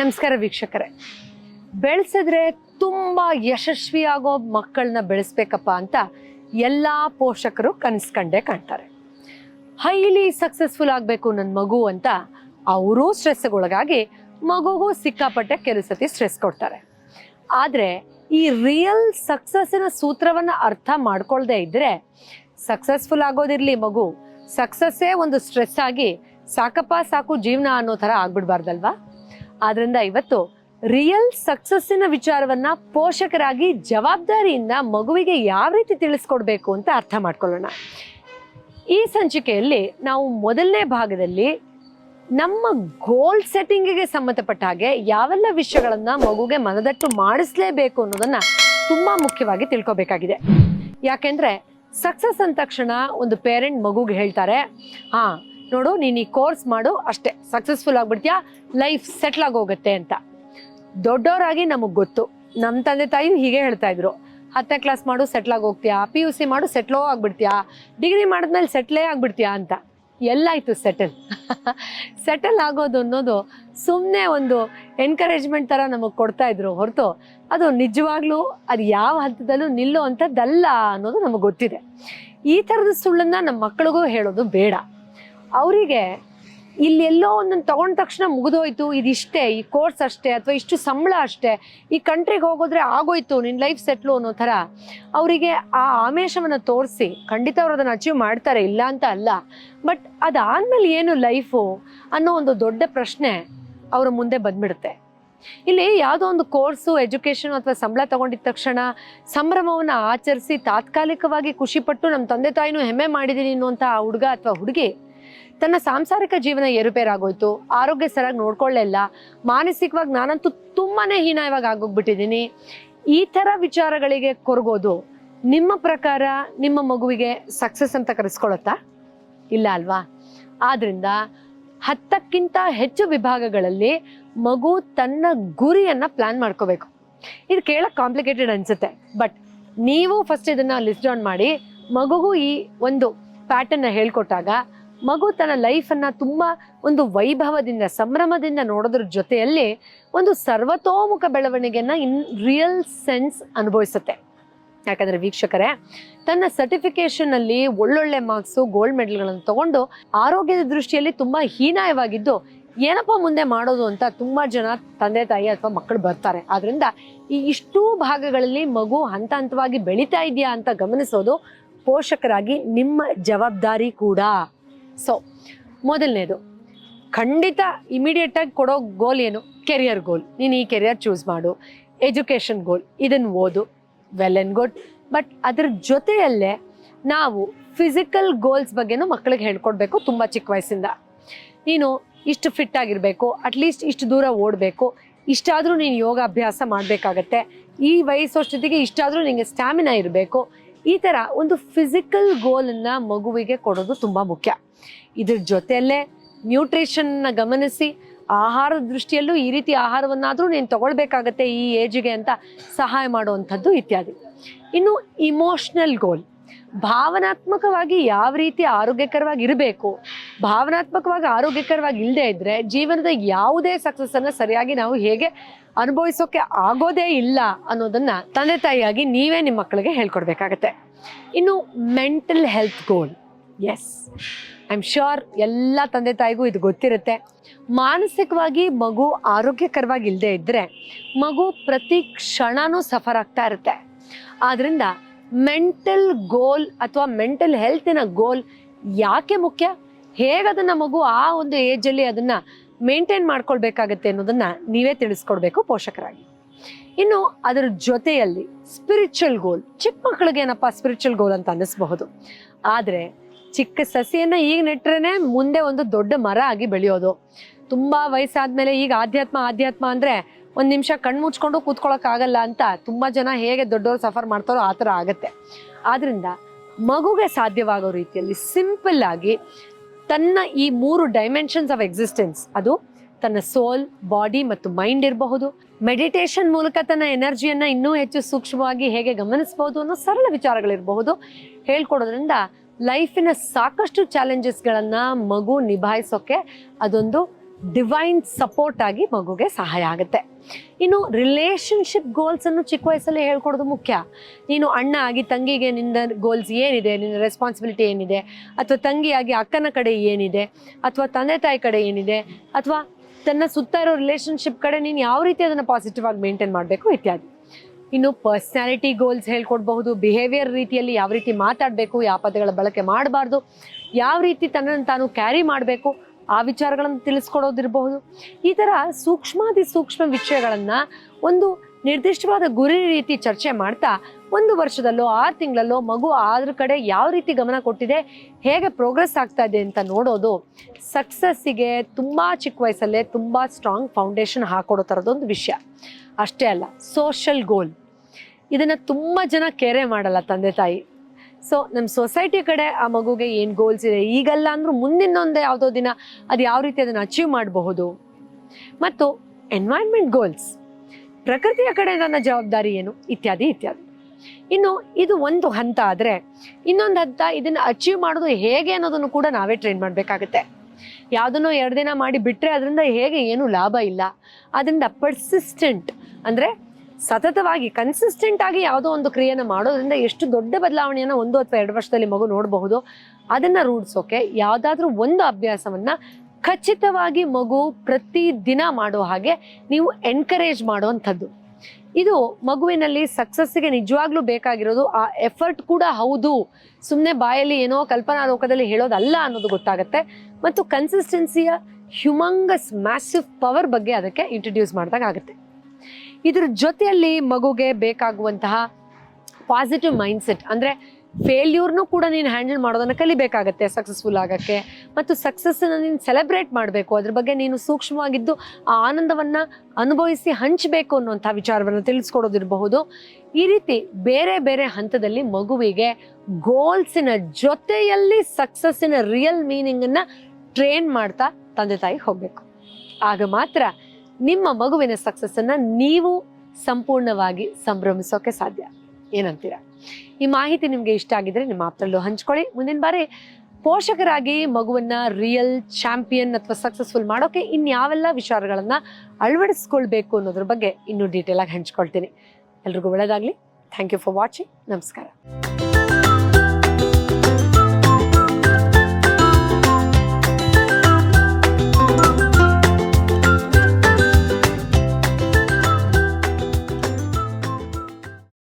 ನಮಸ್ಕಾರ ವೀಕ್ಷಕರೇ. ಬೆಳೆಸಿದ್ರೆ ತುಂಬ ಯಶಸ್ವಿಯಾಗೋ ಮಕ್ಕಳನ್ನ ಬೆಳೆಸ್ಬೇಕಪ್ಪ ಅಂತ ಎಲ್ಲ ಪೋಷಕರು ಕನಸ್ಕಂಡೇ ಕಾಣ್ತಾರೆ. ಹೈಲಿ ಸಕ್ಸಸ್ಫುಲ್ ಆಗಬೇಕು ನನ್ನ ಮಗು ಅಂತ ಅವರೂ ಸ್ಟ್ರೆಸ್ಗೊಳಗಾಗಿ ಮಗುಗೂ ಸಿಕ್ಕಾಪಟ್ಟೆ ಕೆಲವು ಸತಿ ಸ್ಟ್ರೆಸ್ ಕೊಡ್ತಾರೆ. ಆದರೆ ಈ ರಿಯಲ್ ಸಕ್ಸಸ್ಸಿನ ಸೂತ್ರವನ್ನು ಅರ್ಥ ಮಾಡ್ಕೊಳ್ದೇ ಇದ್ದರೆ ಸಕ್ಸಸ್ಫುಲ್ ಆಗೋದಿರಲಿ ಮಗು ಸಕ್ಸಸ್ಸೇ ಒಂದು ಸ್ಟ್ರೆಸ್ ಆಗಿ ಸಾಕಪ್ಪ ಸಾಕು ಜೀವನ ಅನ್ನೋ ಥರ ಆಗ್ಬಿಡ್ಬಾರ್ದಲ್ವಾ? ಆದ್ರಿಂದ ಇವತ್ತು ರಿಯಲ್ ಸಕ್ಸಸ್ಸಿನ ವಿಚಾರವನ್ನ ಪೋಷಕರಾಗಿ ಜವಾಬ್ದಾರಿಯಿಂದ ಮಗುವಿಗೆ ಯಾವ ರೀತಿ ತಿಳಿಸ್ಕೊಡ್ಬೇಕು ಅಂತ ಅರ್ಥ ಮಾಡ್ಕೊಳ್ಳೋಣ. ಈ ಸಂಚಿಕೆಯಲ್ಲಿ ನಾವು ಮೊದಲನೇ ಭಾಗದಲ್ಲಿ ನಮ್ಮ ಗೋಲ್ ಸೆಟ್ಟಿಂಗಿಗೆ ಸಂಬಂಧಪಟ್ಟ ಹಾಗೆ ಯಾವೆಲ್ಲ ವಿಷಯಗಳನ್ನ ಮಗುಗೆ ಮನದಟ್ಟು ಮಾಡಿಸ್ಲೇಬೇಕು ಅನ್ನೋದನ್ನ ತುಂಬಾ ಮುಖ್ಯವಾಗಿ ತಿಳ್ಕೊಬೇಕಾಗಿದೆ. ಯಾಕೆಂದ್ರೆ ಸಕ್ಸಸ್ ಅಂದ ತಕ್ಷಣ ಒಂದು ಪೇರೆಂಟ್ ಮಗುಗೆ ಹೇಳ್ತಾರೆ, ಹಾ ನೋಡು, ನೀನು ಈ ಕೋರ್ಸ್ ಮಾಡು, ಅಷ್ಟೇ. ಸಕ್ಸಸ್ಫುಲ್ ಆಗ್ಬಿಡ್ತೀಯಾ? ಲೈಫ್ ಸೆಟ್ಲ್ ಆಗೋಗುತ್ತೆ ಅಂತ. ದೊಡ್ಡವರಾಗಿ ನಮಗೆ ಗೊತ್ತು. ನಮ್ಮ ತಂದೆ ತಾಯಿ ಹೀಗೆ ಹೇಳ್ತಾ ಇದ್ರು. ಹತ್ತನೇ ಕ್ಲಾಸ್ ಮಾಡು ಸೆಟ್ಲ್ ಹೋಗ್ತೀಯಾ ಪಿ ಯು ಸಿ ಮಾಡು ಸೆಟ್ಲೋ ಆಗ್ಬಿಡ್ತೀಯಾ? ಡಿಗ್ರಿ ಮಾಡಿದ್ಮೇಲೆ ಸೆಟ್ಲೇ ಆಗ್ಬಿಡ್ತೀಯಾ ಅಂತ. ಎಲ್ಲಾಯ್ತು ಸೆಟಲ್ ಸೆಟಲ್ ಆಗೋದು ಅನ್ನೋದು ಸುಮ್ಮನೆ ಒಂದು ಎನ್ಕರೇಜ್ಮೆಂಟ್ ಥರ ನಮಗೆ ಕೊಡ್ತಾ ಇದ್ರು. ಹೊರತು ಅದು ನಿಜವಾಗ್ಲೂ ಅದು ಯಾವ ಹಂತದಲ್ಲೂ ನಿಲ್ಲೋ ಅಂಥದ್ದಲ್ಲ ಅನ್ನೋದು ನಮಗೆ ಗೊತ್ತಿದೆ. ಈ ಥರದ ಸುಳ್ಳನ್ನ ನಮ್ಮ ಮಕ್ಕಳಿಗೂ ಹೇಳೋದು ಬೇಡ. ಅವರಿಗೆ ಇಲ್ಲಿ ಎಲ್ಲೋ ಒಂದನ್ನು ತಗೊಂಡ ತಕ್ಷಣ ಮುಗಿದೋಯ್ತು, ಇದಿಷ್ಟೇ, ಈ ಕೋರ್ಸ್ ಅಷ್ಟೇ ಅಥವಾ ಇಷ್ಟು ಸಂಬಳ ಅಷ್ಟೇ, ಈ ಕಂಟ್ರಿಗೆ ಹೋಗೋದ್ರೆ ಆಗೋಯ್ತು ನಿನ್ನ ಲೈಫ್ ಸೆಟ್ಲು ಅನ್ನೋ ಥರ, ಅವರಿಗೆ ಆ ಆಮೇಶವನ್ನು ತೋರಿಸಿ, ಖಂಡಿತ ಅವ್ರು ಅದನ್ನು ಅಚೀವ್ ಮಾಡ್ತಾರೆ, ಇಲ್ಲ ಅಂತ ಅಲ್ಲ ಬಟ್ ಅದಾದ್ಮೇಲೆ ಏನು ಲೈಫು ಅನ್ನೋ ಒಂದು ದೊಡ್ಡ ಪ್ರಶ್ನೆ ಅವರ ಮುಂದೆ ಬಂದ್ಬಿಡುತ್ತೆ. ಇಲ್ಲಿ ಯಾವುದೋ ಒಂದು ಕೋರ್ಸು ಎಜುಕೇಷನ್ ಅಥವಾ ಸಂಬಳ ತಗೊಂಡಿದ್ದ ತಕ್ಷಣ ಸಂಭ್ರಮವನ್ನು ಆಚರಿಸಿ ತಾತ್ಕಾಲಿಕವಾಗಿ ಖುಷಿಪಟ್ಟು ನಮ್ಮ ತಂದೆ ತಾಯಿನೂ ಹೆಮ್ಮೆ ಮಾಡಿದ್ದೀನಿ ಅನ್ನುವಂಥ ಹುಡುಗ ಅಥವಾ ಹುಡುಗಿ ತನ್ನ ಸಾಂಸಾರಿಕ ಜೀವನ ಏರುಪೇರಾಗೋಯ್ತು. ಆರೋಗ್ಯ ಸರಿಯಾಗಿ ನೋಡ್ಕೊಳ್ಳಲಿಲ್ಲ ಮಾನಸಿಕವಾಗಿ ನಾನಂತೂ ತುಂಬಾನೇ ಇವಾಗ ಆಗೋಗ್ಬಿಟ್ಟಿದ್ದೀನಿ. ಈ ಥರ ವಿಚಾರಗಳಿಗೆ ಕೊರಗೋದು ನಿಮ್ಮ ಪ್ರಕಾರ ನಿಮ್ಮ ಮಗುವಿಗೆ ಸಕ್ಸಸ್ ಅಂತ ಕರೆಸ್ಕೊಳತ್ತಾ? ಇಲ್ಲ ಅಲ್ವಾ? ಆದ್ರಿಂದ ಹತ್ತಕ್ಕಿಂತ ಹೆಚ್ಚು ವಿಭಾಗಗಳಲ್ಲಿ ಮಗು ತನ್ನ ಗುರಿಯನ್ನ ಪ್ಲಾನ್ ಮಾಡ್ಕೋಬೇಕು. ಇದು ಕೇಳಕ್ ಕಾಂಪ್ಲಿಕೇಟೆಡ್ ಅನ್ಸುತ್ತೆ. ಬಟ್ ನೀವು ಫಸ್ಟ್ ಇದನ್ನ ಲಿಸ್ಟ್ ಡೌನ್ ಮಾಡಿ ಮಗುಗೂ ಈ ಒಂದು ಪ್ಯಾಟರ್ನ್ ಹೇಳ್ಕೊಟ್ಟಾಗ ಮಗು ತನ್ನ ಲೈಫನ್ನ ತುಂಬಾ ಒಂದು ವೈಭವದಿಂದ, ಸಂಭ್ರಮದಿಂದ ನೋಡೋದ್ರ ಜೊತೆಯಲ್ಲಿ ಒಂದು ಸರ್ವತೋಮುಖ ಬೆಳವಣಿಗೆಯನ್ನು ಇನ್ ರಿಯಲ್ ಸೆನ್ಸ್ ಅನುಭವಿಸುತ್ತೆ. ಯಾಕಂದ್ರೆ ವೀಕ್ಷಕರೇ, ತನ್ನ ಸರ್ಟಿಫಿಕೇಶನ್ ಅಲ್ಲಿ ಒಳ್ಳೊಳ್ಳೆ ಮಾರ್ಕ್ಸು ಗೋಲ್ಡ್ ಮೆಡಲ್ಗಳನ್ನು ತಗೊಂಡು ಆರೋಗ್ಯದ ದೃಷ್ಟಿಯಲ್ಲಿ ತುಂಬಾ ಹೀನಾಯವಾಗಿದ್ದು, ಏನಪ್ಪ ಮುಂದೆ ಮಾಡೋದು ಅಂತ ತುಂಬಾ ಜನ ತಂದೆ, ತಾಯಿ ಅಥವಾ ಮಕ್ಕಳು ಬರ್ತಾರೆ. ಆದ್ರಿಂದ ಈ ಇಷ್ಟೂ ಭಾಗಗಳಲ್ಲಿ ಮಗು ಹಂತ ಹಂತವಾಗಿ ಬೆಳೀತಾ ಇದೆಯಾ ಅಂತ ಗಮನಿಸೋದು ಪೋಷಕರಾಗಿ ನಿಮ್ಮ ಜವಾಬ್ದಾರಿ ಕೂಡ. ಸೊ ಮೊದಲನೇದು, ಖಂಡಿತ ಇಮಿಡಿಯೇಟ್ ಆಗಿ ಕೊಡೋ ಗೋಲ್ ಏನು? ಕೆರಿಯರ್ ಗೋಲ್ ನೀನು ಈ ಕೆರಿಯರ್ ಚೂಸ್ ಮಾಡು. ಎಜುಕೇಷನ್ ಗೋಲ್ ಇದನ್ನು ಓದು. ವೆಲ್ ಆ್ಯಂಡ್ ಗುಡ್ ಬಟ್ ಅದ್ರ ಜೊತೆಯಲ್ಲೇ ನಾವು ಫಿಸಿಕಲ್ ಗೋಲ್ಸ್ ಬಗ್ಗೆನೂ ಮಕ್ಕಳಿಗೆ ಹೇಳ್ಕೊಡ್ಬೇಕು ತುಂಬ ಚಿಕ್ಕ ವಯಸ್ಸಿಂದ. ನೀನು ಇಷ್ಟು ಫಿಟ್ ಆಗಿರಬೇಕು ಅಟ್ಲೀಸ್ಟ್ ಇಷ್ಟು ದೂರ ಓಡಬೇಕು. ಇಷ್ಟಾದರೂ ನೀನು ಯೋಗ ಅಭ್ಯಾಸ ಮಾಡಬೇಕಾಗತ್ತೆ. ಈ ವಯಸ್ಸೋಷ್ಟೊತ್ತಿಗೆ ಇಷ್ಟಾದರೂ ನಿಮಗೆ ಸ್ಟ್ಯಾಮಿನಾ ಇರಬೇಕು. ಈ ಥರ ಒಂದು ಫಿಸಿಕಲ್ ಗೋಲನ್ನು ಮಗುವಿಗೆ ಕೊಡೋದು ತುಂಬ ಮುಖ್ಯ. ಇದ್ರ ಜೊತೆಯಲ್ಲೇ ನ್ಯೂಟ್ರಿಷನ್ನ ಗಮನಿಸಿ ಆಹಾರದ ದೃಷ್ಟಿಯಲ್ಲೂ ಈ ರೀತಿ ಆಹಾರವನ್ನಾದರೂ ನೀನು ತಗೊಳ್ಬೇಕಾಗತ್ತೆ ಈ ಏಜಿಗೆ ಅಂತ ಸಹಾಯ ಮಾಡುವಂಥದ್ದು ಇತ್ಯಾದಿ. ಇನ್ನು ಇಮೋಷ್ನಲ್ ಗೋಲ್ ಭಾವನಾತ್ಮಕವಾಗಿ ಯಾವ ರೀತಿ ಆರೋಗ್ಯಕರವಾಗಿ ಇರಬೇಕು, ಭಾವನಾತ್ಮಕವಾಗಿ ಆರೋಗ್ಯಕರವಾಗಿ ಇಲ್ಲದೆ ಇದ್ರೆ ಜೀವನದ ಯಾವುದೇ ಸಕ್ಸಸ್ ಅನ್ನ ಸರಿಯಾಗಿ ನಾವು ಹೇಗೆ ಅನುಭವಿಸೋಕೆ ಆಗೋದೇ ಇಲ್ಲ ಅನ್ನೋದನ್ನ ತಂದೆ ತಾಯಿಯಾಗಿ ನೀವೇ ನಿಮ್ಮ ಮಕ್ಕಳಿಗೆ ಹೇಳ್ಕೊಡ್ಬೇಕಾಗತ್ತೆ. ಇನ್ನು mental health goal as I am sure ಎಲ್ಲ ತಂದೆ ತಾಯಿಗೂ ಇದು ಗೊತ್ತಿರುತ್ತೆ. ಮಾನಸಿಕವಾಗಿ ಮಗು ಆರೋಗ್ಯಕರವಾಗಿ ಇಲ್ಲದೆ ಇದ್ದರೆ ಮಗು ಪ್ರತಿ ಕ್ಷಣನೂ ಸಫರ್ ಆಗ್ತಾ ಇರುತ್ತೆ. ಆದ್ರಿಂದ ಮೆಂಟಲ್ ಗೋಲ್ ಅಥವಾ ಮೆಂಟಲ್ ಹೆಲ್ತಿನ ಗೋಲ್ ಯಾಕೆ ಮುಖ್ಯ? ಹೇಗದನ್ನು ಮಗು ಆ ಒಂದು ಏಜಲ್ಲಿ ಅದನ್ನ ಮೇಂಟೈನ್ ಮಾಡ್ಕೊಳ್ಬೇಕಾಗತ್ತೆ ಅನ್ನೋದನ್ನ ನೀವೇ ತಿಳಿಸ್ಕೊಡ್ಬೇಕು ಪೋಷಕರಾಗಿ. ಇನ್ನು ಅದರ ಜೊತೆಯಲ್ಲಿ ಸ್ಪಿರಿಚುವಲ್ ಗೋಲ್, ಚಿಕ್ಕ ಮಕ್ಕಳಿಗೆ ಏನಪ್ಪ ಸ್ಪಿರಿಚುವಲ್ ಗೋಲ್ ಅಂತ ಅನ್ನಿಸ್ಬಹುದು. ಆದ್ರೆ ಚಿಕ್ಕ ಸಸಿಯನ್ನ ಈಗ ನೆಟ್ರೇನೆ ಮುಂದೆ ಒಂದು ದೊಡ್ಡ ಮರ ಆಗಿ ಬೆಳೆಯೋದು. ತುಂಬಾ ವಯಸ್ಸಾದ್ಮೇಲೆ ಈಗ ಆಧ್ಯಾತ್ಮ ಆಧ್ಯಾತ್ಮ ಅಂದ್ರೆ ಒಂದ್ ನಿಮಿಷ ಕಣ್ಣು ಮುಚ್ಕೊಂಡು ಕೂತ್ಕೊಳಕ್ ಆಗಲ್ಲ ಅಂತ ತುಂಬಾ ಜನ ಹೇಗೆ ದೊಡ್ಡವರು ಸಫರ್ ಮಾಡ್ತಾರೋ ಆ ಥರ ಆಗತ್ತೆ. ಆದ್ರಿಂದ ಮಗುಗೆ ಸಾಧ್ಯವಾಗೋ ರೀತಿಯಲ್ಲಿ ಸಿಂಪಲ್ ಆಗಿ ತನ್ನ ಈ ಮೂರು ಡೈಮೆನ್ಷನ್ಸ್ ಆಫ್ ಎಕ್ಸಿಸ್ಟೆನ್ಸ್ ಅದು ತನ್ನ ಸೋಲ್ ಬಾಡಿ ಮತ್ತು ಮೈಂಡ್ ಇರಬಹುದು. ಮೆಡಿಟೇಷನ್ ಮೂಲಕ ತನ್ನ ಎನರ್ಜಿಯನ್ನ ಇನ್ನೂ ಹೆಚ್ಚು ಸೂಕ್ಷ್ಮವಾಗಿ ಹೇಗೆ ಗಮನಿಸಬಹುದು ಅನ್ನೋ ಸರಳ ವಿಚಾರಗಳಿರಬಹುದು. ಹೇಳ್ಕೊಡೋದ್ರಿಂದ ಲೈಫಿನ ಸಾಕಷ್ಟು ಚಾಲೆಂಜಸ್ಗಳನ್ನು ಮಗು ನಿಭಾಯಿಸೋಕೆ ಅದೊಂದು ಡಿವೈನ್ ಸಪೋರ್ಟ್ ಆಗಿ ಮಗುಗೆ ಸಹಾಯ ಆಗುತ್ತೆ. ಇನ್ನು ರಿಲೇಶನ್ಶಿಪ್ ಗೋಲ್ಸ್ ಅನ್ನು ಚಿಕ್ಕ ವಯಸ್ಸಲ್ಲಿ ಹೇಳ್ಕೊಡೋದು ಮುಖ್ಯ. ನೀನು ಅಣ್ಣ ಆಗಿ ತಂಗಿಗೆ ನಿನ್ನ ಗೋಲ್ಸ್ ಏನಿದೆ, ನಿನ್ನ ರೆಸ್ಪಾನ್ಸಿಬಿಲಿಟಿ ಏನಿದೆ, ಅಥವಾ ತಂಗಿಯಾಗಿ ಅಕ್ಕನ ಕಡೆ ಏನಿದೆ, ಅಥವಾ ತಂದೆ ತಾಯಿ ಕಡೆ ಏನಿದೆ, ಅಥವಾ ತನ್ನ ಸುತ್ತ ಇರೋ ರಿಲೇಶನ್ಶಿಪ್ ಕಡೆ ನೀನು ಯಾವ ರೀತಿ ಅದನ್ನು ಪಾಸಿಟಿವ್ ಆಗಿ ಮೇಂಟೈನ್ ಮಾಡಬೇಕು ಇತ್ಯಾದಿ. ಇನ್ನು ಪರ್ಸ್ನಾಲಿಟಿ ಗೋಲ್ಸ್ ಹೇಳ್ಕೊಡ್ಬಹುದು ಬಿಹೇವಿಯರ್ ರೀತಿಯಲ್ಲಿ ಯಾವ ರೀತಿ ಮಾತಾಡಬೇಕು ಯಾವ ಪದಗಳ ಬಳಕೆ ಮಾಡಬಾರ್ದು, ಯಾವ ರೀತಿ ತನ್ನನ್ನು ತಾನು ಕ್ಯಾರಿ ಮಾಡಬೇಕು ಆ ವಿಚಾರಗಳನ್ನು ತಿಳಿಸ್ಕೊಡೋದಿರಬಹುದು. ಈ ಥರ ಸೂಕ್ಷ್ಮಾತಿ ಸೂಕ್ಷ್ಮ ವಿಷಯಗಳನ್ನು ಒಂದು ನಿರ್ದಿಷ್ಟವಾದ ಗುರಿ ರೀತಿ ಚರ್ಚೆ ಮಾಡ್ತಾ ಒಂದು ವರ್ಷದಲ್ಲೋ, ಆರು ತಿಂಗಳಲ್ಲೋ ಮಗು ಅದ್ರ ಕಡೆ ಯಾವ ರೀತಿ ಗಮನ ಕೊಟ್ಟಿದೆ, ಹೇಗೆ ಪ್ರೋಗ್ರೆಸ್ ಆಗ್ತಾ ಇದೆ ಅಂತ ನೋಡೋದು ಸಕ್ಸಸ್ಸಿಗೆ ತುಂಬ ಚಿಕ್ಕ ವಯಸ್ಸಲ್ಲೇ ತುಂಬ ಸ್ಟ್ರಾಂಗ್ ಫೌಂಡೇಶನ್ ಹಾಕೊಡೋ ಥರದೊಂದು ವಿಷಯ. ಅಷ್ಟೇ ಅಲ್ಲ ಸೋಷಲ್ ಗೋಲ್ ಇದನ್ನು ತುಂಬ ಜನ ಕೆರೆ ಮಾಡಲ್ಲ ತಂದೆ ತಾಯಿ. ಸೊ ನಮ್ಮ ಸೊಸೈಟಿ ಕಡೆ ಆ ಮಗುಗೆ ಏನು ಗೋಲ್ಸ್ ಇದೆ? ಈಗಲ್ಲ ಅಂದ್ರೂ ಮುಂದಿನೊಂದು ಯಾವುದೋ ದಿನ ಅದು ಯಾವ ರೀತಿ ಅದನ್ನು ಅಚೀವ್ ಮಾಡಬಹುದು? ಮತ್ತು ಎನ್ವೈರ್ಮೆಂಟ್ ಗೋಲ್ಸ್ ಪ್ರಕೃತಿಯ ಕಡೆ ನನ್ನ ಜವಾಬ್ದಾರಿ ಏನು? ಇತ್ಯಾದಿ ಇತ್ಯಾದಿ. ಇನ್ನು ಇದು ಒಂದು ಹಂತ ಆದರೆ, ಇನ್ನೊಂದು ಹಂತ ಇದನ್ನು ಅಚೀವ್ ಮಾಡೋದು ಹೇಗೆ ಅನ್ನೋದನ್ನು ಕೂಡ ನಾವೇ ಟ್ರೈನ್ ಮಾಡಬೇಕಾಗುತ್ತೆ. ಯಾವುದನ್ನೋ ಎರಡು ದಿನ ಮಾಡಿ ಬಿಟ್ಟರೆ ಅದರಿಂದ ಹೇಗೆ ಏನು ಲಾಭ ಇಲ್ಲ. ಅದರಿಂದ ಪರ್ಸಿಸ್ಟೆಂಟ್ ಅಂದರೆ ಸತತವಾಗಿ ಕನ್ಸಿಸ್ಟೆಂಟ್ ಆಗಿ ಯಾವುದೋ ಒಂದು ಕ್ರಿಯೆನ ಮಾಡೋದ್ರಿಂದ ಎಷ್ಟು ದೊಡ್ಡ ಬದಲಾವಣೆಯನ್ನು ಒಂದು ಅಥವಾ ಎರಡು ವರ್ಷದಲ್ಲಿ ಮಗು ನೋಡಬಹುದು, ಅದನ್ನು ರೂಢಿಸೋಕೆ ಯಾವುದಾದ್ರೂ ಒಂದು ಅಭ್ಯಾಸವನ್ನು ಖಚಿತವಾಗಿ ಮಗು ಪ್ರತಿದಿನ ಮಾಡೋ ಹಾಗೆ ನೀವು ಎನ್ಕರೇಜ್ ಮಾಡುವಂಥದ್ದು ಇದು ಮಗುವಿನಲ್ಲಿ ಸಕ್ಸಸ್ಸಿಗೆ ನಿಜವಾಗ್ಲೂ ಬೇಕಾಗಿರೋದು, ಆ ಎಫರ್ಟ್ ಕೂಡ ಹೌದು. ಸುಮ್ಮನೆ ಬಾಯಲ್ಲಿ ಏನೋ ಕಲ್ಪನಾ ಲೋಕದಲ್ಲಿ ಹೇಳೋದಲ್ಲ ಅನ್ನೋದು ಗೊತ್ತಾಗುತ್ತೆ. ಮತ್ತು ಕನ್ಸಿಸ್ಟೆನ್ಸಿಯ ಹ್ಯುಮಂಗಸ್ ಮ್ಯಾಸಿವ್ ಪವರ್ ಬಗ್ಗೆ ಅದಕ್ಕೆ ಇಂಟ್ರಡ್ಯೂಸ್ ಮಾಡಿದಾಗ ಆಗುತ್ತೆ ಇದ್ರ ಜೊತೆಯಲ್ಲಿ ಮಗುಗೆ ಬೇಕಾಗುವಂತಹ ಪಾಸಿಟಿವ್ ಮೈಂಡ್ಸೆಟ್ ಅಂದರೆ ಫೇಲ್ಯೂರ್ನು ಕೂಡ ನೀನು ಹ್ಯಾಂಡಲ್ ಮಾಡೋದನ್ನು ಕಲಿಬೇಕಾಗತ್ತೆ ಸಕ್ಸಸ್ಫುಲ್ ಆಗೋಕ್ಕೆ. ಮತ್ತು ಸಕ್ಸಸ್ಸನ್ನು ನೀನು ಸೆಲೆಬ್ರೇಟ್ ಮಾಡಬೇಕು, ಅದ್ರ ಬಗ್ಗೆ ನೀನು ಸೂಕ್ಷ್ಮವಾಗಿದ್ದು ಆ ಆನಂದವನ್ನು ಅನುಭವಿಸಿ ಹಂಚಬೇಕು ಅನ್ನುವಂಥ ವಿಚಾರವನ್ನು ತಿಳಿಸ್ಕೊಡೋದಿರಬಹುದು. ಈ ರೀತಿ ಬೇರೆ ಬೇರೆ ಹಂತದಲ್ಲಿ ಮಗುವಿಗೆ ಗೋಲ್ಸಿನ ಜೊತೆಯಲ್ಲಿ ಸಕ್ಸಸ್ಸಿನ ರಿಯಲ್ ಮೀನಿಂಗನ್ನು ಟ್ರೈನ್ ಮಾಡ್ತಾ ತಂದೆ ತಾಯಿ ಹೋಗಬೇಕು. ಆಗ ಮಾತ್ರ ನಿಮ್ಮ ಮಗುವಿನ ಸಕ್ಸಸ್ಸನ್ನು ನೀವು ಸಂಪೂರ್ಣವಾಗಿ ಸಂಭ್ರಮಿಸೋಕೆ ಸಾಧ್ಯ. ಏನಂತೀರಾ? ಈ ಮಾಹಿತಿ ನಿಮಗೆ ಇಷ್ಟ ಆಗಿದ್ರೆ ನಿಮ್ಮ ಆಪ್ತರಲ್ಲೂ ಹಂಚ್ಕೊಳ್ಳಿ. ಮುಂದಿನ ಬಾರಿ ಪೋಷಕರಾಗಿ ಮಗುವನ್ನ ರಿಯಲ್ ಚಾಂಪಿಯನ್ ಅಥವಾ ಸಕ್ಸಸ್ಫುಲ್ ಮಾಡೋಕೆ ಇನ್ಯಾವೆಲ್ಲ ವಿಚಾರಗಳನ್ನ ಅಳವಡಿಸ್ಕೊಳ್ಬೇಕು ಅನ್ನೋದ್ರ ಬಗ್ಗೆ ಇನ್ನೂ ಡೀಟೇಲ್ ಆಗಿ ಹಂಚ್ಕೊಳ್ತೀನಿ. ಎಲ್ರಿಗೂ ಒಳ್ಳೆಯದಾಗಲಿ ಥ್ಯಾಂಕ್ ಯು ಫಾರ್ ವಾಚಿಂಗ್ ನಮಸ್ಕಾರ.